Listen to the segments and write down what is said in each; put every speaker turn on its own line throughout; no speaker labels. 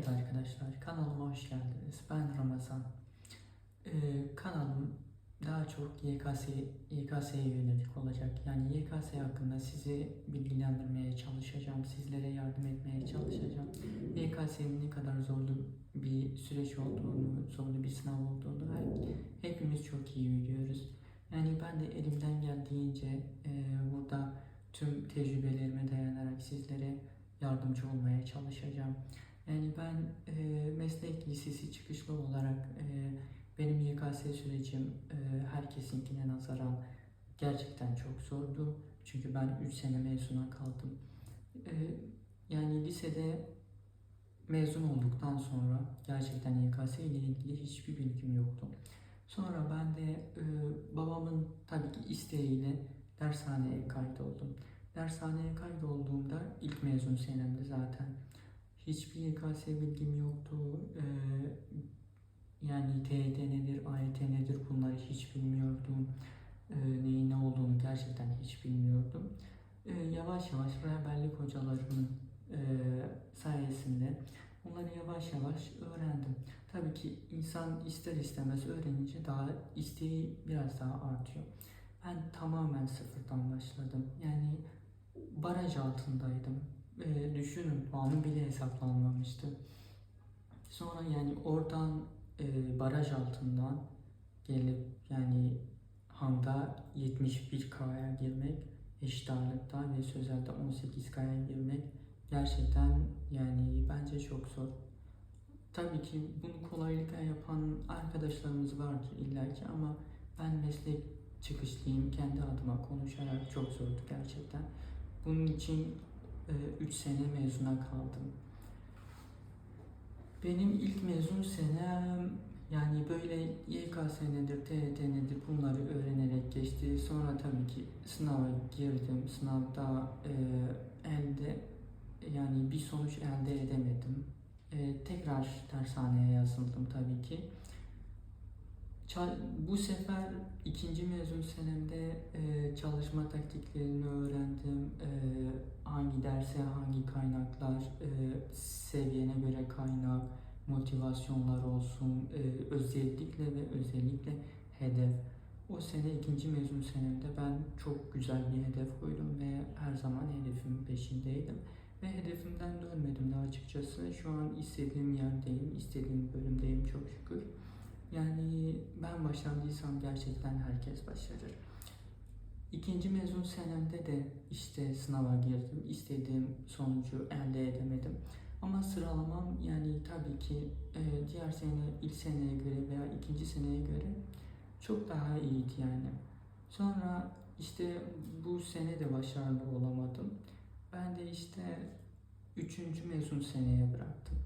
Evet arkadaşlar kanalıma hoş geldiniz. Ben Ramazan. Ee, kanalım daha çok YKS, YKS'ye yönelik olacak. Yani YKS hakkında sizi bilgilendirmeye çalışacağım. Sizlere yardım etmeye çalışacağım. YKS'nin ne kadar zorlu bir süreç olduğunu, zorlu bir sınav olduğunu hepimiz çok iyi biliyoruz. Yani ben de elimden geldiğince e, burada tüm tecrübelerime dayanarak sizlere yardımcı olmaya çalışacağım. Yani ben e, meslek lisesi çıkışlı olarak e, benim YKS sürecim e, herkesinkine nazaran gerçekten çok zordu. Çünkü ben 3 sene mezuna kaldım. E, yani lisede mezun olduktan sonra gerçekten YKS ile ilgili hiçbir bilgim yoktu. Sonra ben de e, babamın tabii ki isteğiyle dershaneye kaydoldum. Dershaneye kaydolduğumda ilk mezun senemdi zaten. Hiçbir YKS bilgim yoktu. Ee, yani TYT nedir, AYT nedir bunları hiç bilmiyordum. Ee, neyin ne olduğunu gerçekten hiç bilmiyordum. Ee, yavaş yavaş rehberlik hocalarımın e, sayesinde bunları yavaş yavaş öğrendim. Tabii ki insan ister istemez öğrenince daha isteği biraz daha artıyor. Ben tamamen sıfırdan başladım. Yani baraj altındaydım. Ee, düşünün puanım bile hesaplanmamıştı. Sonra yani oradan e, baraj altından gelip yani Handa 71K'ya girmek, eşit ağırlıkta ve sözelde 18K'ya girmek gerçekten yani bence çok zor. Tabii ki bunu kolaylıkla yapan arkadaşlarımız vardır illaki ama ben meslek çıkışlıyım kendi adıma konuşarak çok zordu gerçekten. Bunun için 3 sene mezuna kaldım. Benim ilk mezun senem yani böyle YKS nedir, TYT nedir bunları öğrenerek geçti. Sonra tabii ki sınava girdim. Sınavda e, elde yani bir sonuç elde edemedim. E, tekrar dershaneye yazıldım tabii ki. Bu sefer ikinci mezun senemde e, çalışma taktiklerini öğrendim. E, hangi derse hangi kaynaklar, e, seviyene göre kaynak, motivasyonlar olsun, e, özellikle ve özellikle hedef. O sene ikinci mezun senemde ben çok güzel bir hedef koydum ve her zaman hedefimin peşindeydim. Ve hedefimden dönmedim de açıkçası. Şu an istediğim yerdeyim, istediğim bölümdeyim çok şükür. Yani ben başardıysam gerçekten herkes başarır. İkinci mezun senemde de işte sınava girdim. İstediğim sonucu elde edemedim. Ama sıralamam yani tabii ki e, diğer sene, ilk seneye göre veya ikinci seneye göre çok daha iyiydi yani. Sonra işte bu sene de başarılı olamadım. Ben de işte üçüncü mezun seneye bıraktım.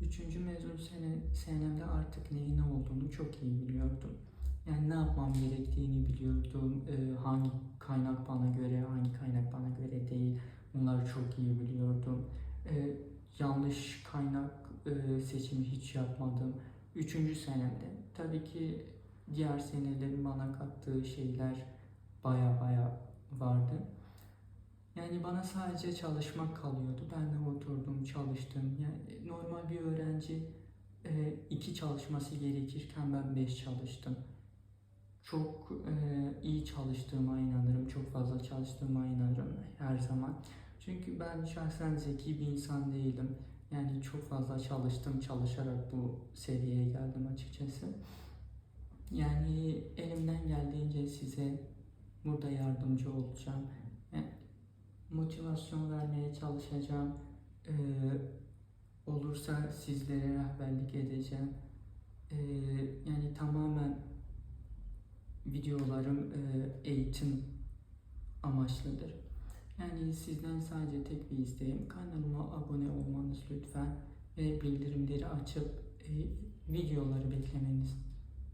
Üçüncü mezun sene, senemde artık neyin ne olduğunu çok iyi biliyordum. Yani ne yapmam gerektiğini biliyordum. Ee, hangi kaynak bana göre, hangi kaynak bana göre değil. Bunları çok iyi biliyordum. Ee, yanlış kaynak e, seçimi hiç yapmadım. Üçüncü senemde. Tabii ki diğer senelerin bana kattığı şeyler baya baya vardı. Yani bana sadece çalışmak kalıyordu. Ben de oturdum, çalıştım. Yani normal bir öğrenci e, iki çalışması gerekirken ben beş çalıştım. Çok e, iyi çalıştığıma inanırım. Çok fazla çalıştığıma inanırım her zaman. Çünkü ben şahsen zeki bir insan değilim. Yani çok fazla çalıştım, çalışarak bu seviyeye geldim açıkçası. Yani elimden geldiğince size burada yardımcı olacağım. Yani motivasyon vermeye çalışacağım. Ee, olursa sizlere rehberlik edeceğim. Ee, yani tamamen videolarım e, eğitim amaçlıdır. Yani sizden sadece tek bir isteğim kanalıma abone olmanız lütfen ve bildirimleri açıp e, videoları beklemeniz.